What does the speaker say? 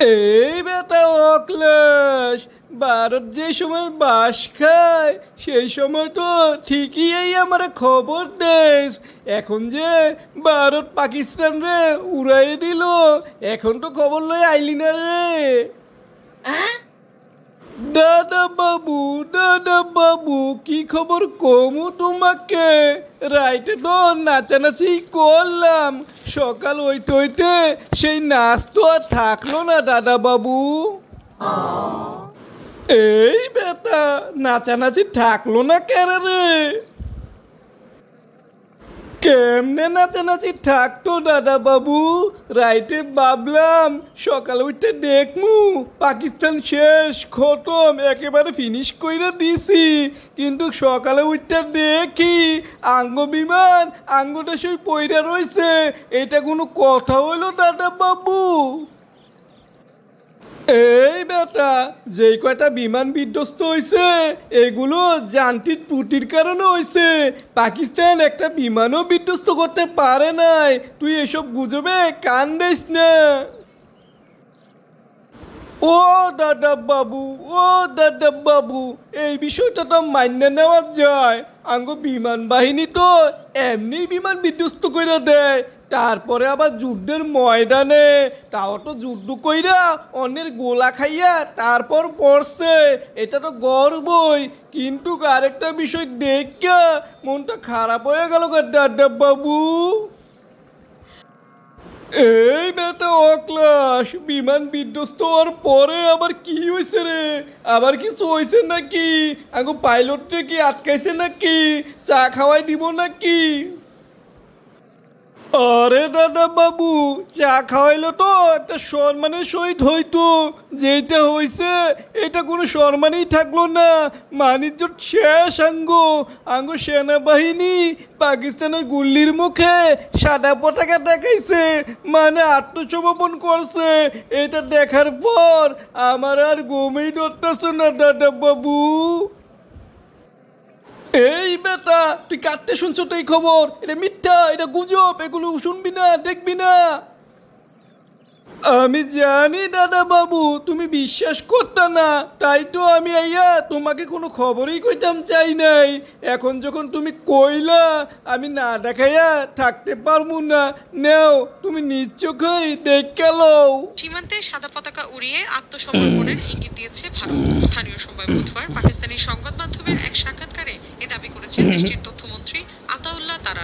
এই বেটা অক্লেশ, ভারত যে সময় বাস খায়, সেই সময় তো ঠিকই এই আমার খবর দেশ এখন যে ভারত পাকিস্তান রে উড়াই দিল, এখন তো খবর লই আইলি না রে। দাদা বাবু দাদা বাবু কি খবর কমু তোমাকে? রাইতে তো নাচানাচি করলাম। সকাল হইতে হইতে সেই নাচ তো আর থাকল না দাদা বাবু। এই বেটা নাচানাচি থাকল না কেন রে? কেমনে নাচানাচি? থাকতো দাদা বাবু রাইতে ভাবলাম, সকালে উঠতে দেখমু, পাকিস্তান শেষ, খতম, একেবারে ফিনিশ কইরা দিছি। কিন্তু সকালে উঠতে দেখি, আঙ্গ বিমান, আঙ্গটা সেই পইরা রয়েছে এটা কোনো কথা হইল দাদা বাবু বেটা যেই কয়টা বিমান বিধ্বস্ত হয়েছে এগুলো যান্ত্রিক ত্রুটির কারণে হয়েছে পাকিস্তান একটা বিমানও বিধ্বস্ত করতে পারে নাই। তুই এসব গুজবে কান দিস না। ও দাদা বাবু, ও দাদা বাবু, এই বিষয়টা তো মান্য নেওয়া যায়। আঙ্গ বিমান বাহিনী তো এমনি বিমান বিধ্বস্ত করে দেয়। তারপরে আবার যুদ্ধের ময়দানে। তাও তো যুদ্ধ কইরা অন্যের গোলা খাইয়া তারপর পড়ছে। এটা তো গর্বই। কিন্তু আরেকটা বিষয় দেখা মনটা খারাপ হয়ে গেল দাদা বাবু। এই বেটা অক্লাস বিমান বিধ্বস্ত হওয়ার পরে আবার কি হয়েছে রে? আবার কিছু হয়েছে নাকি? আগে পাইলটটা কি আটকাইছে নাকি? চা খাওয়াই দিব নাকি? আরে দাদা বাবু, চা খাওয়াইলো তো, একটা সম্মানের সহিত হইতো। যেটা হইছে, এটা কোনো সম্মানই থাকল না। মানিজ্য শেষ আঙ্গ। আঙ্গ সেনাবাহিনী পাকিস্তানের গুল্লির মুখে সাদা পতাকা দেখাইছে মানে আত্মসমর্পণ করছে। এটা দেখার পর আমার আর ঘুমেই ধরতেছে না, দাদা বাবু। এই বেটা, তুই কাঁদতে শুনছো এই খবর? এটা মিথ্যা, এটা গুজব, এগুলো শুনবি না, দেখবি না। আমি জানি দাদা বাবু তুমি বিশ্বাস করতে না। তাই তো আমি আইয়া তোমাকে কোনো খবরই কইতাম চাই নাই। এখন যখন তুমি কইলা, আমি না দেখাইয়া থাকতে পারব না। নেও, তুমি নিজ চোখেই দেখে লও। সীমান্তে সাদা পতাকা উড়িয়ে আত্মসমর্পণের ইঙ্গিত দিয়েছে ভারত। স্থানীয় সময় বুধবার পাকিস্তানি সংবাদ মাধ্যমের এক সাক্ষাৎকারে এ দাবি করেছেন দেশটির তথ্যমন্ত্রী আতাউল্লাহ তারা